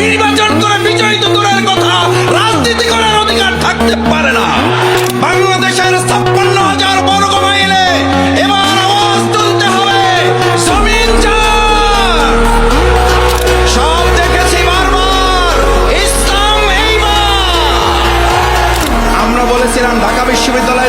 নির্বাচন করে বিজয়িত করার কথা। রাজনীতি করার অধিকার থাকতে পারে না। বাংলাদেশের ছাপ্পান্ন হাজার বর্গ মাইলে এবার আওয়াজ তুলতে হবে। জমিন সব দেখেছি বারবার। ইসলাম আমরা বলেছিলাম ঢাকা বিশ্ববিদ্যালয়